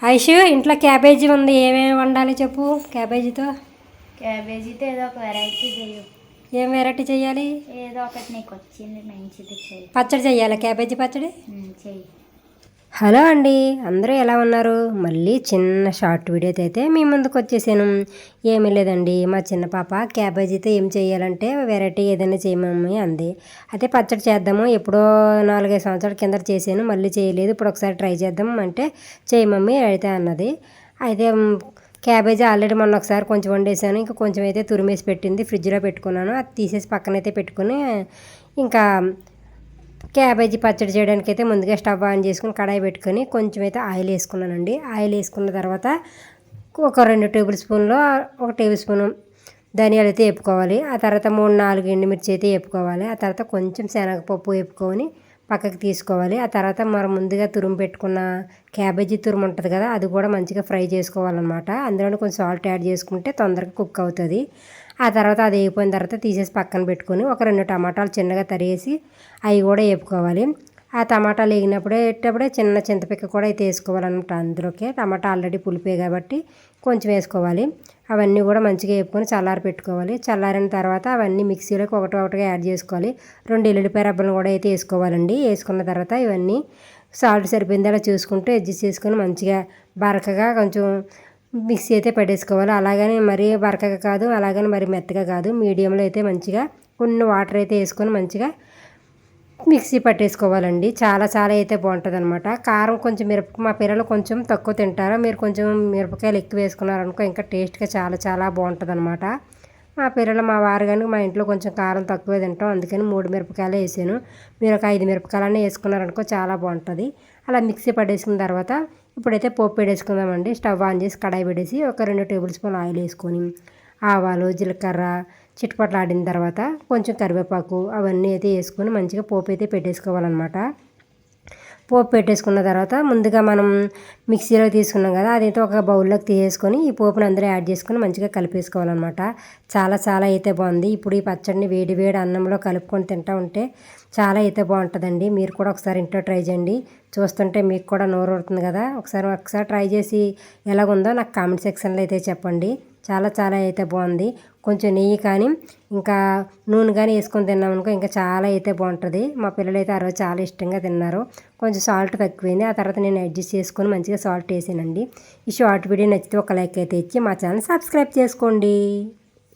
ఐషు ఇంట్లో క్యాబేజీ ఉంది. ఏమేమి వండాలి చెప్పు క్యాబేజీతో? క్యాబేజీతో ఏదో ఒక వెరైటీ చెయ్యి. ఏం వెరైటీ చేయాలి ఏదో ఒకటి నీకు వచ్చింది మంచిది పచ్చడి చేయాలి క్యాబేజీ పచ్చడి? చెయ్యి. హలో అండి అందరూ ఎలా ఉన్నారు? మళ్ళీ చిన్న షార్ట్ వీడియోతో అయితే మీ ముందుకు వచ్చేసాను. ఏమీ లేదండి మా చిన్న పాప క్యాబేజీతో ఏం చేయాలంటే వెరైటీ ఏదైనా చేయమని అంది. అయితే పచ్చడి చేద్దాము ఎప్పుడో నాలుగైదు సంవత్సరాల కింద చేశాను మళ్ళీ చేయలేదు ఇప్పుడు ఒకసారి ట్రై చేద్దాం అంటే చేయమమ్మి అయితే అన్నది. అయితే క్యాబేజీ ఆల్రెడీ మొన్న ఒకసారి కొంచెం వండేసాను ఇంకా కొంచెం అయితే తురిమేసి పెట్టింది ఫ్రిడ్జ్లో పెట్టుకున్నాను అది తీసేసి పక్కనైతే పెట్టుకుని ఇంకా క్యాబేజీ పచ్చడి చేయడానికి అయితే ముందుగా స్టవ్ ఆన్ చేసుకుని కడాయి పెట్టుకొని కొంచెం అయితే ఆయిల్ వేసుకున్నానండి. ఆయిల్ వేసుకున్న తర్వాత ఒక రెండు టేబుల్ స్పూన్లో ఒక టేబుల్ స్పూన్ ధనియాలు అయితే వేపుకోవాలి. ఆ తర్వాత మూడు నాలుగు ఎండుమిర్చి అయితే వేపుకోవాలి. ఆ తర్వాత కొంచెం శనగపప్పు వేపుకొని పక్కకి తీసుకోవాలి. ఆ తర్వాత మనం ముందుగా తురుము పెట్టుకున్న క్యాబేజీ తురుము ఉంటుంది కదా అది కూడా మంచిగా ఫ్రై చేసుకోవాలన్నమాట. అందులోనే కొంచెం సాల్ట్ యాడ్ చేసుకుంటే తొందరగా కుక్ అవుతుంది. ఆ తర్వాత అది అయిపోయిన తర్వాత తీసేసి పక్కన పెట్టుకొని ఒక రెండు టమాటాలు చిన్నగా తరిగేసి అవి కూడా వేపుకోవాలి. ఆ టమాటాలు వేగినప్పుడే వేసేటప్పుడే చిన్న చింతపిక్క కూడా అయితే వేసుకోవాలన్నమాట అందులోకే. టమాటా ఆల్రెడీ పులిపే కాబట్టి కొంచెం వేసుకోవాలి. అవన్నీ కూడా మంచిగా వేపుకొని చల్లారి పెట్టుకోవాలి. చల్లారిన తర్వాత అవన్నీ మిక్సీలోకి ఒకటి ఒకటిగా యాడ్ చేసుకోవాలి. రెండు ఎల్లుల్లిపాయ రబ్బలను కూడా అయితే వేసుకోవాలండి. వేసుకున్న తర్వాత ఇవన్నీ సాల్ట్ సరిపోయిందా చూసుకుంటూ అడ్జస్ట్ చేసుకొని మంచిగా బరకగా కొంచెం మిక్సీ అయితే పెట్టేసుకోవాలి. అలాగని మరీ బరకగా కాదు అలాగని మరి మెత్తగా కాదు. మీడియంలో అయితే మంచిగా కొన్ని వాటర్ అయితే వేసుకొని మంచిగా మిక్సీ పట్టేసుకోవాలండి. చాలా చాలా అయితే బాగుంటుంది అనమాట కారం కొంచెం మిరప మా పిల్లలు కొంచెం తక్కువ తింటారు. మీరు కొంచెం మిరపకాయలు ఎక్కువ వేసుకున్నారనుకో ఇంకా టేస్ట్గా చాలా చాలా బాగుంటుంది అనమాట మా పిల్లలు మా వారు కానీ మా ఇంట్లో కొంచెం కారం తక్కువే తింటాం. అందుకని మూడు మిరపకాయలు వేసాను. మీరు ఒక ఐదు మిరపకాయలన్నీ వేసుకున్నారనుకో చాలా బాగుంటుంది. అలా మిక్సీ పట్టేసుకున్న తర్వాత ఇప్పుడైతే పోపు పెట్టేసుకుందామండి స్టవ్ ఆన్ చేసి కడాయి పెట్టేసి ఒక రెండు టేబుల్ స్పూన్ ఆయిల్ వేసుకొని ఆవాలు జీలకర్ర చిట్పట్లు ఆడిన తర్వాత కొంచెం కరివేపాకు అవన్నీ అయితే వేసుకొని మంచిగా పోపు అయితే పెట్టేసుకోవాలన్నమాట. పోపు పెట్టేసుకున్న తర్వాత ముందుగా మనం మిక్సీలో తీసుకున్నాం కదా అదైతే ఒక బౌల్లోకి తీసేసుకొని ఈ పోపుని అందరూ యాడ్ చేసుకొని మంచిగా కలిపేసుకోవాలన్నమాట. చాలా చాలా అయితే బాగుంది. ఇప్పుడు ఈ పచ్చడిని వేడి వేడి అన్నంలో కలుపుకొని తింటా ఉంటే చాలా అయితే బాగుంటుందండి. మీరు కూడా ఒకసారి ఇంట్లో ట్రై చేయండి. చూస్తుంటే మీకు కూడా నోరు ఊరుతుంది కదా. ఒకసారి ఒకసారి ట్రై చేసి ఎలాగుందో నాకు కామెంట్ సెక్షన్లో అయితే చెప్పండి. చాలా చాలా అయితే బాగుంది. కొంచెం నెయ్యి కానీ ఇంకా నూనె కానీ వేసుకొని తిన్నామనుకో ఇంకా చాలా అయితే బాగుంటుంది. మా పిల్లలు అయితే ఆ రోజు చాలా ఇష్టంగా తిన్నారు. కొంచెం సాల్ట్ తక్కువైంది. ఆ తర్వాత నేను అడ్జస్ట్ చేసుకొని మంచిగా సాల్ట్ వేసానండి. ఈ షార్ట్ వీడియో నచ్చితే ఒక లైక్ అయితే ఇచ్చి మా ఛానల్ సబ్స్క్రైబ్ చేసుకోండి.